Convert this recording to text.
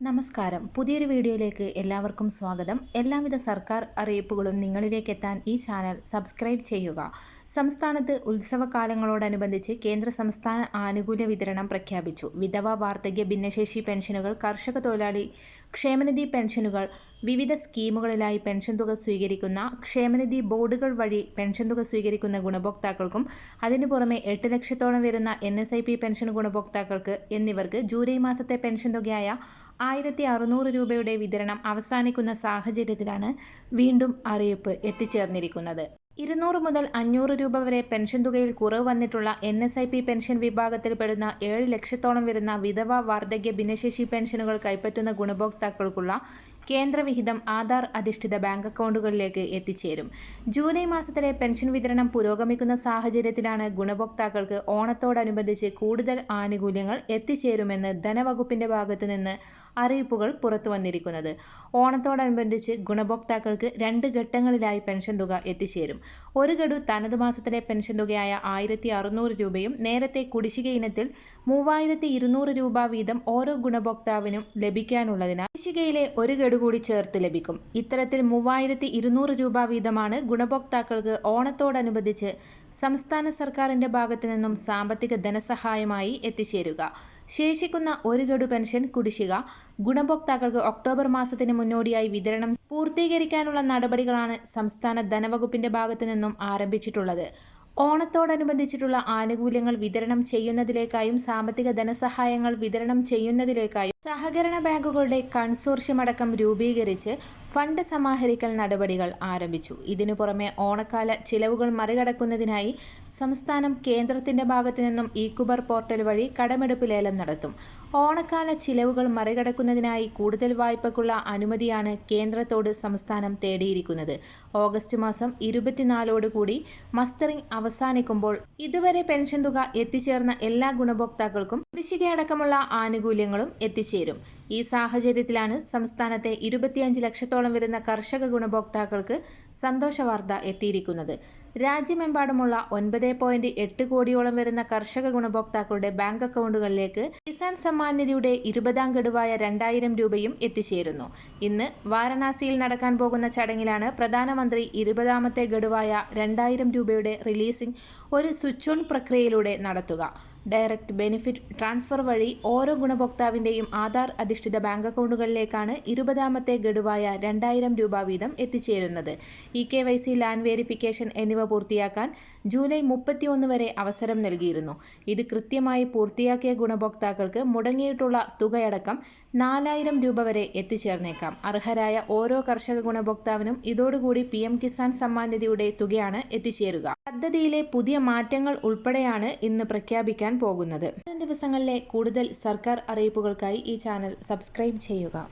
നമസ്കാരം. പുതിയൊരു വീഡിയോയിലേക്ക് എല്ലാവർക്കും സ്വാഗതം. എല്ലാവിധ സർക്കാർ അറിയിപ്പുകളും നിങ്ങളിലേക്ക് എത്താൻ ഈ ചാനൽ സബ്സ്ക്രൈബ് ചെയ്യുക. സംസ്ഥാനത്ത് ഉത്സവകാലങ്ങളോടനുബന്ധിച്ച് കേന്ദ്ര സംസ്ഥാന ആനുകൂല്യ വിതരണം പ്രഖ്യാപിച്ചു. വിധവ വാർദ്ധക്യ ഭിന്നശേഷി പെൻഷനുകൾ കർഷക തൊഴിലാളി ക്ഷേമനിധി പെൻഷനുകൾ വിവിധ സ്കീമുകളിലായി പെൻഷൻ തുക സ്വീകരിക്കുന്ന ക്ഷേമനിധി ബോർഡുകൾ വഴി പെൻഷൻ തുക സ്വീകരിക്കുന്ന ഗുണഭോക്താക്കൾക്കും അതിനു പുറമെ എട്ട് ലക്ഷത്തോളം വരുന്ന N S I P pension ഗുണഭോക്താക്കൾക്ക് എന്നിവർക്ക് ജൂലൈ മാസത്തെ പെൻഷൻ തുകയായ ആയിരത്തി അറുന്നൂറ് രൂപയുടെ വിതരണം അവസാനിക്കുന്ന സാഹചര്യത്തിലാണ് വീണ്ടും അറിയിപ്പ് എത്തിച്ചേർന്നിരിക്കുന്നത്. ഇരുന്നൂറ് മുതൽ അഞ്ഞൂറ് രൂപ വരെ പെൻഷൻ തുകയിൽ കുറവ് വന്നിട്ടുള്ള N S I P pension വിഭാഗത്തിൽപ്പെടുന്ന ഏഴ് ലക്ഷത്തോളം വരുന്ന വിധവ വാർദ്ധക്യ ഭിന്നശേഷി പെൻഷനുകൾ കൈപ്പറ്റുന്ന ഗുണഭോക്താക്കൾക്കുള്ള കേന്ദ്രവിഹിതം ആധാർ അധിഷ്ഠിത ബാങ്ക് അക്കൗണ്ടുകളിലേക്ക് എത്തിച്ചേരും. ജൂലൈ മാസത്തിലെ പെൻഷൻ വിതരണം പുരോഗമിക്കുന്ന സാഹചര്യത്തിലാണ് ഗുണഭോക്താക്കൾക്ക് ഓണത്തോടനുബന്ധിച്ച് കൂടുതൽ ആനുകൂല്യങ്ങൾ എത്തിച്ചേരുമെന്ന് ധനവകുപ്പിന്റെ ഭാഗത്തു നിന്ന് അറിയിപ്പുകൾ പുറത്തു വന്നിരിക്കുന്നത്. ഓണത്തോടനുബന്ധിച്ച് ഗുണഭോക്താക്കൾക്ക് രണ്ട് ഘട്ടങ്ങളിലായി പെൻഷൻ തുക എത്തിച്ചേരും. ഒരു ഗഡു തനത് മാസത്തിലെ പെൻഷൻ തുകയായ ആയിരത്തി അറുന്നൂറ് രൂപയും നേരത്തെ കുടിശ്ശിക ഇനത്തിൽ മൂവായിരത്തി ഇരുന്നൂറ് രൂപ വീതം ഓരോ ഗുണഭോക്താവിനും ലഭിക്കാനുള്ളതിനാൽ കുടിശ്ശികയിലെ ഒരു ഗഡു കൂടി ചേർത്ത് ലഭിക്കും. ഇത്തരത്തിൽ മൂവായിരത്തി ഇരുന്നൂറ് രൂപ വീതമാണ് ഗുണഭോക്താക്കൾക്ക് ഓണത്തോടനുബന്ധിച്ച് സംസ്ഥാന സർക്കാരിന്റെ ഭാഗത്തു നിന്നും സാമ്പത്തിക ധനസഹായമായി എത്തിച്ചേരുക. ശേഷിക്കുന്ന ഒരു ഗഡു പെൻഷൻ കുടിശ്ശിക ഗുണഭോക്താക്കൾക്ക് ഒക്ടോബർ മാസത്തിന് മുന്നോടിയായി വിതരണം പൂർത്തീകരിക്കാനുള്ള നടപടികളാണ് സംസ്ഥാന ധനവകുപ്പിന്റെ ഭാഗത്തു നിന്നും ആരംഭിച്ചിട്ടുള്ളത്. ഓണത്തോടനുബന്ധിച്ചിട്ടുള്ള ആനുകൂല്യങ്ങൾ വിതരണം ചെയ്യുന്നതിലേക്കായും സാമ്പത്തിക ധനസഹായങ്ങൾ വിതരണം ചെയ്യുന്നതിലേക്കായും സഹകരണ ബാങ്കുകളുടെ കൺസോർഷ്യം അടക്കം രൂപീകരിച്ച് ഫണ്ട് സമാഹരിക്കൽ നടപടികൾ ആരംഭിച്ചു. ഇതിനു പുറമെ ഓണക്കാല ചിലവുകൾ മറികടക്കുന്നതിനായി സംസ്ഥാനം കേന്ദ്രത്തിന്റെ ഭാഗത്തു നിന്നും ഈക്കുബർ പോർട്ടൽ വഴി കടമെടുപ്പ് ലേലം നടത്തും. ഓണക്കാല ചിലവുകൾ മറികടക്കുന്നതിനായി കൂടുതൽ വായ്പക്കുള്ള അനുമതിയാണ് കേന്ദ്രത്തോട് സംസ്ഥാനം തേടിയിരിക്കുന്നത്. ഓഗസ്റ്റ് മാസം ഇരുപത്തിനാലോടുകൂടി മസ്റ്ററിംഗ് അവസാനിക്കുമ്പോൾ ഇതുവരെ പെൻഷൻ തുക എത്തിച്ചേർന്ന എല്ലാ ഗുണഭോക്താക്കൾക്കും കൃഷികയടക്കമുള്ള ആനുകൂല്യങ്ങളും എത്തിച്ചേരും ഈ സാഹചര്യത്തിലാണ് സംസ്ഥാനത്തെ ഇരുപത്തിയഞ്ച് ലക്ഷത്തോളം വരുന്ന കർഷക ഗുണഭോക്താക്കൾക്ക് സന്തോഷവാർത്ത എത്തിയിരിക്കുന്നത്. രാജ്യമെമ്പാടുമുള്ള ഒൻപത് പോയിന്റ് എട്ട് കോടിയോളം വരുന്ന കർഷക ഗുണഭോക്താക്കളുടെ ബാങ്ക് അക്കൗണ്ടുകളിലേക്ക് കിസാൻ സമ്മാൻ നിധിയുടെ ഇരുപതാം ഗഡുവായ രണ്ടായിരം രൂപയും എത്തിച്ചേരുന്നു. ഇന്ന് വാരണാസിയിൽ നടക്കാൻ പോകുന്ന ചടങ്ങിലാണ് പ്രധാനമന്ത്രി ഇരുപതാമത്തെ ഗഡുവായ രണ്ടായിരം രൂപയുടെ റിലീസിംഗ് ഒരു സ്വിച്ച് ഓൺ പ്രക്രിയയിലൂടെ നടത്തുക. ഡയറക്റ്റ് ബെനിഫിറ്റ് ട്രാൻസ്ഫർ വഴി ഓരോ ഗുണഭോക്താവിന്റെയും ആധാർ അധിഷ്ഠിത ബാങ്ക് അക്കൗണ്ടുകളിലേക്കാണ് ഇരുപതാമത്തെ ഗഡുവായ രണ്ടായിരം രൂപ വീതം എത്തിച്ചേരുന്നത്. E K Y C land verification എന്നിവ പൂർത്തിയാക്കാൻ ജൂലൈ മുപ്പത്തിയൊന്ന് വരെ അവസരം നൽകിയിരുന്നു. ഇത് കൃത്യമായി പൂർത്തിയാക്കിയ ഗുണഭോക്താക്കൾക്ക് മുടങ്ങിയിട്ടുള്ള തുകയടക്കം നാലായിരം രൂപ വരെ എത്തിച്ചേർന്നേക്കാം. അർഹരായ ഓരോ കർഷക ഗുണഭോക്താവിനും ഇതോടുകൂടി പി എം കിസാൻ സമ്മാൻ നിധിയുടെ തുകയാണ് എത്തിച്ചേരുക. പദ്ധതിയിലെ പുതിയ മാറ്റങ്ങൾ ഉൾപ്പെടെയാണ് ഇന്ന് പ്രഖ്യാപിക്കാൻ പോകുന്നത്. ദിവസങ്ങളിലെ കൂടുതൽ സർക്കാർ അറിയിപ്പുകൾക്കായി ഈ ചാനൽ സബ്സ്ക്രൈബ് ചെയ്യുക.